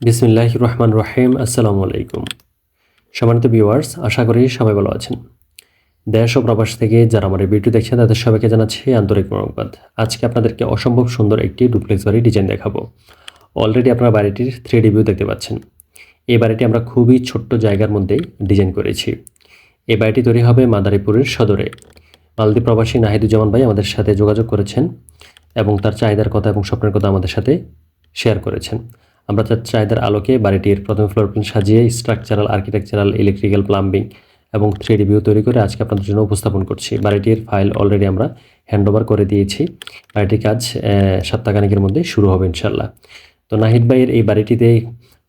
বিসমিল্লাহ রহমান রহিম, আসসালামু আলাইকুম। সম্মানিত ভিউয়ার্স আশা করি সবাই ভালো আছেন। দেশ ও প্রবাস থেকে যারা আমার এই ভিডিও দেখছেন, তাদের সবাইকে জানাচ্ছি আন্তরিক মোরকবাদ আজকে আপনাদেরকে অসম্ভব সুন্দর একটি ডুপ্লেক্স বাড়ি ডিজাইন দেখাবো। অলরেডি আপনারা বাড়িটির থ্রি ভিউ দেখতে পাচ্ছেন। এই বাড়িটি আমরা খুবই ছোট্ট জায়গার মধ্যেই ডিজাইন করেছি। এই বাড়িটি তৈরি হবে মাদারীপুরের সদরে। মালদ্বীপ প্রবাসী নাহিদুজ্জামান ভাই আমাদের সাথে যোগাযোগ করেছেন এবং তার চাহিদার কথা এবং স্বপ্নের কথা আমাদের সাথে শেয়ার করেছেন। আমরা তার চাহিদার আলোকে বাড়িটির প্রথম ফ্লোর প্ল্যান সাজিয়ে স্ট্রাকচারাল আর্কিটেকচারাল ইলেকট্রিক্যাল প্লাম্বিং এবং থ্রি ভিউ তৈরি করে আজকে আপনাদের জন্য উপস্থাপন করছি। বাড়িটির ফাইল অলরেডি আমরা হ্যান্ড ওভার করে দিয়েছি। বাড়িটির কাজ সপ্তাহখানেকের মধ্যে শুরু হবে ইনশাল্লাহ তো নাহিদ ভাইয়ের এই বাড়িটিতে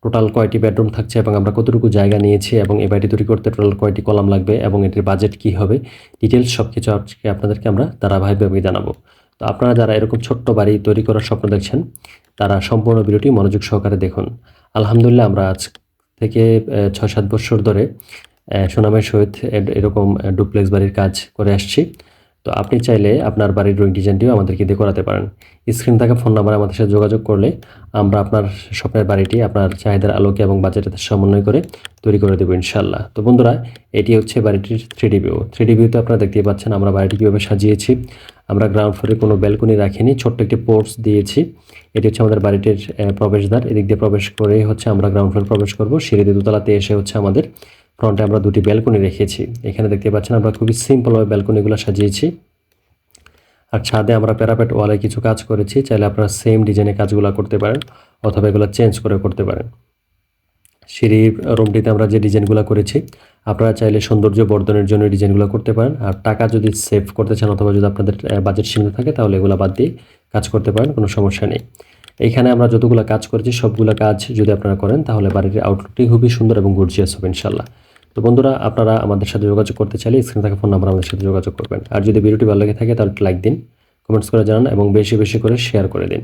টোটাল কয়টি বেডরুম থাকছে এবং আমরা কতটুকু জায়গা নিয়েছি এবং এই বাড়িটি তৈরি করতে টোটাল কয়টি কলাম লাগবে এবং এটির বাজেট কী হবে ডিটেলস সব কিছু আজকে আপনাদেরকে আমরা ধারাবাহিকভাবে জানাব। তো আপনারা যারা এরকম ছোট্ট বাড়ি তৈরি করার স্বপ্ন দেখছেন, তারা সম্পূর্ণ ভিডিওটি মনোযোগ সহকারে দেখুন। আলহামদুলিল্লাহ, আমরা আজ থেকে ছয় সাত বছর ধরে সুনামের সহিত এরকম ডুপ্লেক্স বাড়ির কাজ করে আসছি। তো আপনি চাইলে আপনার বাড়ির ড্রয়িং ডিজাইনটিও আমাদেরকে দিয়ে করাতে পারেন। স্ক্রিন থাকা ফোন নাম্বার আমাদের সাথে যোগাযোগ করলে আমরা আপনার স্বপ্নের বাড়িটি আপনার চাহিদার আলোকে এবং বাজেটের সমন্বয় করে তৈরি করে দেবো ইনশাল্লাহ তো বন্ধুরা, এটি হচ্ছে বাড়িটির three D view. Three D ভিউতে আপনারা দেখতেই পাচ্ছেন আমরা বাড়িটি কীভাবে সাজিয়েছি। আমরা গ্রাউন্ড ফ্লোরে কোনো ব্যালকনি রাখিনি, ছোট্ট একটি পোর্টস দিয়েছি। এটি হচ্ছে আমাদের বাড়িটির প্রবেশদ্বার। এদিক দিয়ে প্রবেশ করে হচ্ছে আমরা গ্রাউন্ড ফ্লোর প্রবেশ করব। সিঁড়ি দিয়ে দোতলাতে এসে হচ্ছে আমাদের ফ্রন্টে আমরা দুটি ব্যালকনি রেখেছি। এখানে দেখতে পাচ্ছেন আমরা খুবই সিম্পলভাবে ব্যালকনিগুলো সাজিয়েছি। আর ছাদে আমরা প্যারাপেট ওয়ালে কিছু কাজ করেছি। চাইলে আপনারা সেম ডিজাইনে কাজগুলো করতে পারেন, অথবা এগুলো চেঞ্জ করে করতে পারেন। সিঁড়ির রুমটিতে আমরা যে ডিজাইনগুলো করেছি আপনারা চাইলে সৌন্দর্য বর্ধনের জন্য ডিজাইনগুলো করতে পারেন। আর টাকা যদি সেভ করতে চান অথবা যদি আপনাদের বাজেট সীমিত থাকে, তাহলে এগুলো বাদ দিয়ে কাজ করতে পারেন, কোনো সমস্যা নেই। এইখানে আমরা যতগুলো কাজ করেছি, সবগুলো কাজ যদি আপনারা করেন, তাহলে বাড়ির আউটলুকটি খুবই সুন্দর এবং গর্জিয়াস হবে ইনশাল্লাহ তো বন্ধুরা, আপনারা আমাদের সাথে যোগাযোগ করতে চাইলে স্ক্রিনে থাকা ফোন নাম্বার আমাদের সাথে যোগাযোগ করবেন। আর যদি ভিডিওটি ভালো লাগে থাকে, তাহলে লাইক দিন কমেন্টস করে জানান এবং বেশি বেশি করে শেয়ার করে দিন।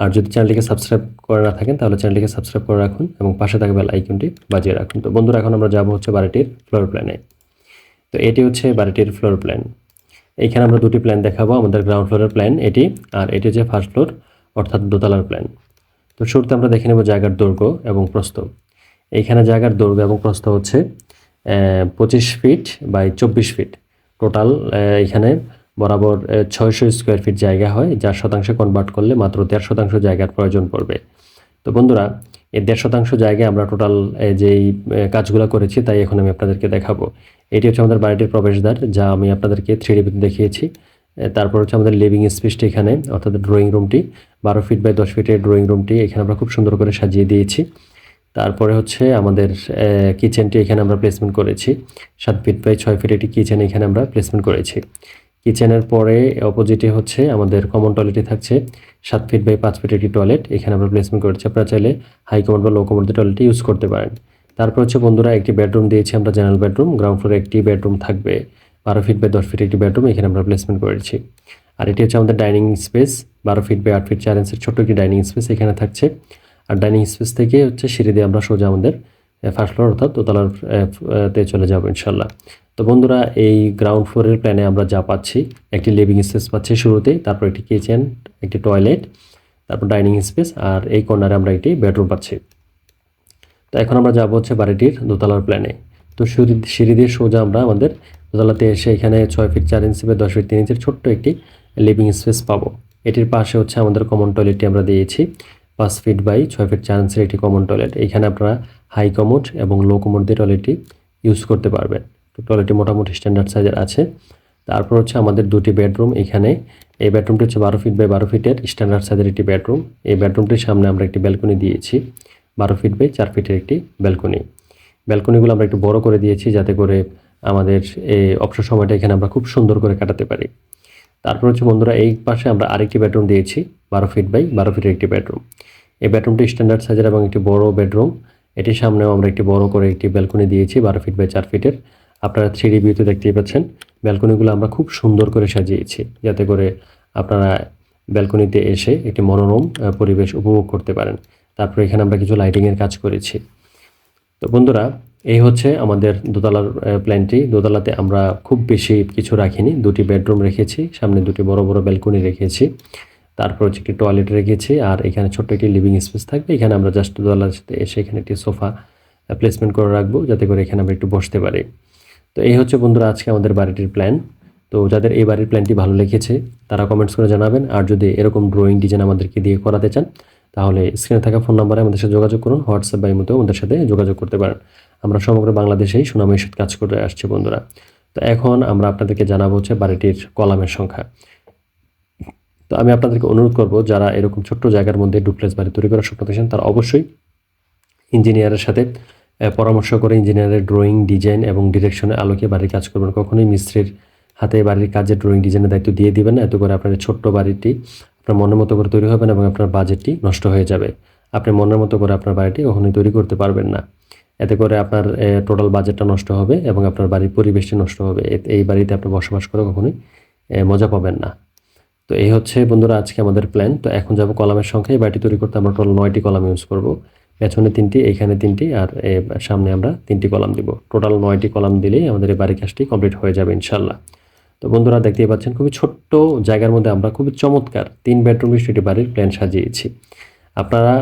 আর যদি চ্যানেলটিকে সাবস্ক্রাইব করে না থাকেন, তাহলে চ্যানেলটিকে সাবস্ক্রাইব করে রাখুন এবং পাশে থাকা বেল আইকনটি বাজিয়ে রাখুন। তো বন্ধুরা, এখন আমরা যাব হচ্ছে বাড়িটির ফ্লোর প্ল্যানে তো এটি হচ্ছে বাড়িটির ফ্লোর প্ল্যান এইখানে আমরা দুটি প্ল্যান দেখাবো, আমাদের গ্রাউন্ড ফ্লোরের প্ল্যান এটি আর এটি হচ্ছে ফার্স্ট ফ্লোর অর্থাৎ দোতলার প্ল্যান তো শুরুতে আমরা দেখে নেব জায়গার দৈর্ঘ্য এবং প্রস্থ। এইখানে জায়গার দৈর্ঘ্য এবং প্রস্থ হচ্ছে পঁচিশ ফিট বাই চব্বিশ ফিট টোটাল এখানে বরাবর ছয়শো স্কোয়ার ফিট জায়গা হয়, যার শতাংশে কনভার্ট করলে মাত্র দেড় শতাংশ জায়গার প্রয়োজন পড়বে। তো বন্ধুরা এই দেড় শতাংশ জায়গায় আমরা টোটাল যেই কাজগুলো করেছি, তাই এখন আমি আপনাদেরকে দেখাবো। এটি হচ্ছে আমাদের বাড়িটির প্রবেশদ্বার, যা আমি আপনাদেরকে থ্রি ডিবিতে দেখিয়েছি। তারপর হচ্ছে আমাদের লিভিং স্পেসটি এখানে, অর্থাৎ ড্রয়িং রুমটি বারো ফিট বাই দশ ফিটের ড্রয়িং রুমটি এখানে আমরা খুব সুন্দর করে সাজিয়ে দিয়েছি। তারপরে হচ্ছে আমাদের কিচেনটি এখানে আমরা প্লেসমেন্ট করেছি। সাত ফিট বাই ছয় ফিট একটি কিচেন এখানে আমরা প্লেসমেন্ট করেছি। কিচেনের পরে অপোজিটে হচ্ছে আমাদের কমন টয়লেটই থাকছে, সাত ফিট বাই পাঁচ ফিট একটি টয়লেট এখানে আমরা প্লেসমেন্ট করেছি। আপনারা চাইলে হাই কমন বা লো কমন টয়লেটটি ইউজ করতে পারেন। তারপর হচ্ছে বন্ধুরা একটি বেডরুম দিয়েছি আমরা জেনারেল বেডরুম গ্রাউন্ড ফ্লোরে একটি বেডরুম থাকবে, বারো ফিট বাই দশ ফিট একটি বেডরুম এখানে আমরা প্লেসমেন্ট করেছি। আর এটি হচ্ছে আমাদের ডাইনিং স্পেস বারো ফিট বাই আট ফিট চার ইঞ্চের ছোট্ট একটি ডাইনিং স্পেস এখানে থাকছে। আর ডাইনিং স্পেস থেকে হচ্ছে সিঁড়ি দিয়ে আমরা সোজা আমাদের ফার্স্ট ফ্লোর অর্থাৎ দোতলার তে চলে যাব ইনশাল্লাহ। তো বন্ধুরা, এই গ্রাউন্ড ফ্লোরের প্ল্যানে আমরা যা পাচ্ছি, একটি লিভিং স্পেস পাচ্ছি শুরুতেই, তারপর একটি কিচেন একটি টয়লেট তারপর ডাইনিং স্পেস আর এই কর্নারে আমরা একটি বেডরুম পাচ্ছি। তো এখন আমরা যাব হচ্ছে বাড়িটির দোতলার প্ল্যানে তো সিঁড়ি দিয়ে সোজা আমরা আমাদের দোতলাতে এসে এখানে ছয় ফিট চার ইঞ্চি বা দশ ফিট তিন ইঞ্চির ছোট্ট একটি লিভিং স্পেস পাবো। এটির পাশে হচ্ছে আমাদের কমন টয়লেটটি আমরা দিয়েছি, পাঁচ ফিট বাই ছয় ফিট চার ইঞ্চির একটি কমন টয়লেট এখানে আপনারা হাই কমোড এবং লো কমোড দিয়ে টয়লেটটি ইউজ করতে পারবেন তো টয়লেটটি মোটামুটি স্ট্যান্ডার্ড সাইজের আছে। তারপর হচ্ছে আমাদের দুটি বেডরুম এখানে। এই বেডরুমটি হচ্ছে বারো ফিট বাই বারো ফিটের স্ট্যান্ডার্ড সাইজের একটি বেডরুম। এই বেডরুমটির সামনে আমরা একটি ব্যালকনি দিয়েছি। বারো ফিট বাই চার ফিটের একটি ব্যালকনি। ব্যালকনিগুলো আমরা একটু বড় করে দিয়েছি যাতে করে আমাদের এই অবসর সময়টা এখানে আমরা খুব সুন্দর করে কাটাতে পারি। তারপর হচ্ছে বন্ধুরা, এই পাশে আমরা আরেকটি বেডরুম দিয়েছি, বারো ফিট বাই বারো ফিটের একটি বেডরুম। এই বেডরুমটি স্ট্যান্ডার্ড সাইজের এবং একটি বড় বেডরুম। এটির সামনেও আমরা একটি বড় করে একটি ব্যালকনি দিয়েছি, বারো ফিট বাই চার ফিটের। আপনারা থ্রি ভিউতে দেখতেই পাচ্ছেন, ব্যালকনিগুলো আমরা খুব সুন্দর করে সাজিয়েছি, যাতে করে আপনারা ব্যালকনিতে এসে একটি মনোরম পরিবেশ উপভোগ করতে পারেন। তারপর এখানে আমরা কিছু লাইটিংয়ের কাজ করেছি। তো বন্ধুরা, এই হচ্ছে আমাদের দোতলার প্ল্যানটি। দোতলাতে আমরা খুব বেশি কিছু রাখিনি, দুটি বেডরুম রেখেছি, সামনে দুটি বড় বড় ব্যালকনি রেখেছি। তারপর হচ্ছে একটি টয়লেট রেখেছি আর এখানে ছোট্ট একটি লিভিং স্পেস থাকবে। এখানে আমরা জাস্ট দোলার সাথে এসে এখানে একটি সোফা প্লেসমেন্ট করে রাখব, যাতে করে এখানে আমরা একটু বসতে পারি। তো এই হচ্ছে বন্ধুরা আজকে আমাদের বাড়িটির প্ল্যান তো যাদের এই বাড়ির প্ল্যানটি ভালো লেগেছে, তারা কমেন্টস করে জানাবেন। আর যদি এরকম ড্রয়িং ডিজাইন আমাদেরকে দিয়ে করাতে চান, তাহলে স্ক্রিনে থাকা ফোন নাম্বারে আমাদের সাথে যোগাযোগ করুন হোয়াটসঅ্যাপ বা ইমোতেও আমাদের সাথে যোগাযোগ করতে পারেন। আমরা সমগ্র বাংলাদেশেই সুনামের সাথে কাজ করে আসছি বন্ধুরা। তো এখন আমরা আপনাদেরকে জানাব হচ্ছে বাড়িটির কলামের সংখ্যা। তো আমি আপনাদেরকে অনুরোধ করব, যারা এরকম ছোট্ট জায়গার মধ্যে ডুপ্লেস বাড়ি তৈরি করার স্বপ্ন দেখছেন, তারা অবশ্যই ইঞ্জিনিয়ারের সাথে পরামর্শ করে ইঞ্জিনিয়ারের ড্রয়িং ডিজাইন এবং ডিরেকশনে আলোকে বাড়ির কাজ করবেন। কখনোই মিস্ত্রির হাতে বাড়ির কাজের ড্রয়িং ডিজাইনের দায়িত্ব দিয়ে দিবেন না। এত করে আপনার ছোট্ট বাড়িটি আপনার মনের মতো করে তৈরি হবে না এবং আপনার বাজেটটি নষ্ট হয়ে যাবে। আপনি মনের মতো করে আপনার বাড়িটি কখনোই তৈরি করতে পারবেন না। এতে করে আপনার টোটাল বাজেটটা নষ্ট হবে এবং আপনার বাড়ির পরিবেশটি নষ্ট হবে। এই বাড়িতে আপনি বসবাস করে কখনোই মজা পাবেন না। তো এই হচ্ছে বন্ধুরা আজকে আমাদের প্ল্যান তো এখন যাব কলামের সংখ্যা। এই বাড়িটি তৈরি করতে আমরা টোটাল নয়টি কলাম ইউজ করব। পেছনে তিনটি, এইখানে তিনটি, আর সামনে আমরা তিনটি কলাম দিব। টোটাল নয়টি কলাম দিলেই আমাদের এই বাড়ির কাজটি কমপ্লিট হয়ে যাবে ইনশাল্লাহ তো বন্ধুরা দেখতেই পাচ্ছেন, খুবই ছোট্ট জায়গার মধ্যে আমরা খুবই চমৎকার তিন বেডরুম বিশিষ্ট বাড়ির প্ল্যান সাজিয়েছি। আপনারা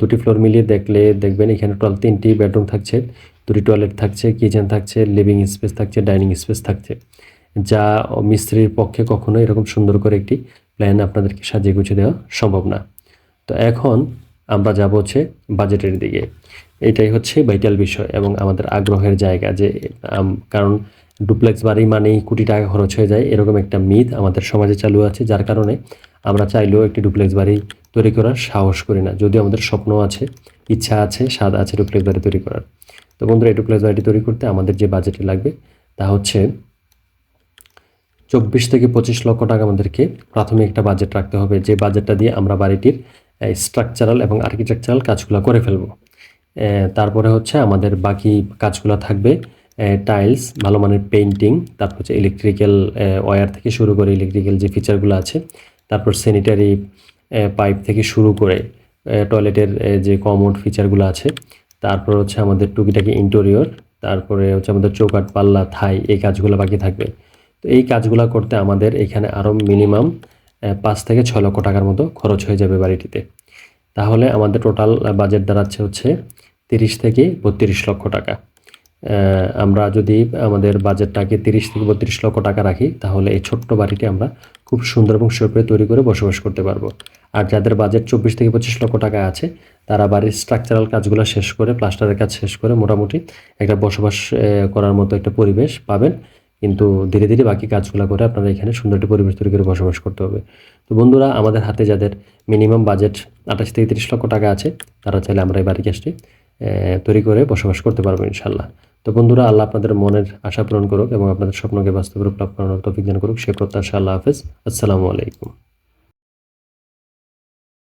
দুটি ফ্লোর মিলিয়ে দেখলে দেখবেন এখানে টোটাল তিনটি বেডরুম থাকছে, দুটি টয়লেট থাকছে কিচেন থাকছে লিভিং স্পেস থাকছে ডাইনিং স্পেস থাকছে। যা মিস্ত্রির পক্ষে কখনো এরকম সুন্দর করে একটি প্ল্যান আপনাদেরকে সাজিয়ে গুছিয়ে দেওয়া সম্ভব না। তো এখন আমরা যাব হচ্ছে বাজেটের দিকে। এটাই হচ্ছে ভাইটাল বিষয় এবং আমাদের আগ্রহের জায়গা যে কারণ ডুপ্লেক্স বাড়ি মানেই কোটি টাকা খরচ হয়ে যায়। এরকম একটা মিথ আমাদের সমাজে চালু আছে, যার কারণে আমরা চাইলেও একটি ডুপ্লেক্স বাড়ি তৈরি করার সাহস করি না। যদিও আমাদের স্বপ্ন আছে, ইচ্ছা আছে, স্বাদ আছে ডুপ্লেক্স বাড়ি তৈরি করার। তো বন্ধুরা, এই ডুপ্লেক্স বাড়িটি তৈরি করতে আমাদের যে বাজেটটি লাগবে তা হচ্ছে চব্বিশ থেকে পঁচিশ লক্ষ টাকা আমাদেরকে প্রাথমিক একটা বাজেট রাখতে হবে। যে বাজেটটা দিয়ে আমরা বাড়িটির স্ট্রাকচারাল এবং আর্কিটেকচারাল কাজগুলো করে ফেলব। তারপরে হচ্ছে আমাদের বাকি কাজগুলো থাকবে টাইলস ভালো মানের পেইন্টিং তারপর হচ্ছে ইলেকট্রিক্যাল ওয়্যার থেকে শুরু করে ইলেকট্রিক্যাল যে ফিচারগুলো আছে, তারপর স্যানিটারি পাইপ থেকে শুরু করে টয়লেটের যে কমোড ফিচারগুলো আছে, তারপর হচ্ছে আমাদের টুকিটাকি ইন্টেরিয়র তারপরে হচ্ছে আমাদের চৌকাট পাল্লা, থাই, এই কাজগুলো বাকি থাকবে। তো এই কাজগুলো করতে আমাদের এখানে আরও মিনিমাম পাঁচ থেকে ছয় লক্ষ টাকার মতো খরচ হয়ে যাবে বাড়িটিতে। তাহলে আমাদের টোটাল বাজেট দাঁড়াচ্ছে হচ্ছে তিরিশ থেকে বত্রিশ লক্ষ টাকা। আমরা যদি আমাদের বাজেটটাকে তিরিশ থেকে বত্রিশ লক্ষ টাকা রাখি, তাহলে এই ছোট্ট বাড়িটি আমরা খুব সুন্দর এবং সুপে তৈরি করে বসবাস করতে পারব। আর যাদের বাজেট চব্বিশ থেকে পঁচিশ লক্ষ টাকা আছে, তারা বাড়ির স্ট্রাকচারাল কাজগুলো শেষ করে প্লাস্টারের কাজ শেষ করে মোটামুটি একটা বসবাস করার মতো একটা পরিবেশ পাবেন। কিন্তু ধীরে ধীরে বাকি কাজগুলো করে আপনারা এখানে সুন্দর একটি পরিবেশ তৈরি করে বসবাস করতে হবে। তো বন্ধুরা আমাদের হাতে যাদের মিনিমাম বাজেট আঠাশ থেকে তিরিশ লক্ষ টাকা আছে তারা চাইলে আমরা এই বাড়ি আহ, তৈরি করে বসবাস করতে পারব ইনশাল্লাহ তো বন্ধুরা আল্লাহ আপনাদের মনের আশা পূরণ করুক এবং আপনাদের স্বপ্নকে বাস্তবে রূপ লাভ করানোর তফিক দান করুক। সে প্রত্যাশা আল্লাহ হাফেজ। আসসালামু আলাইকুম।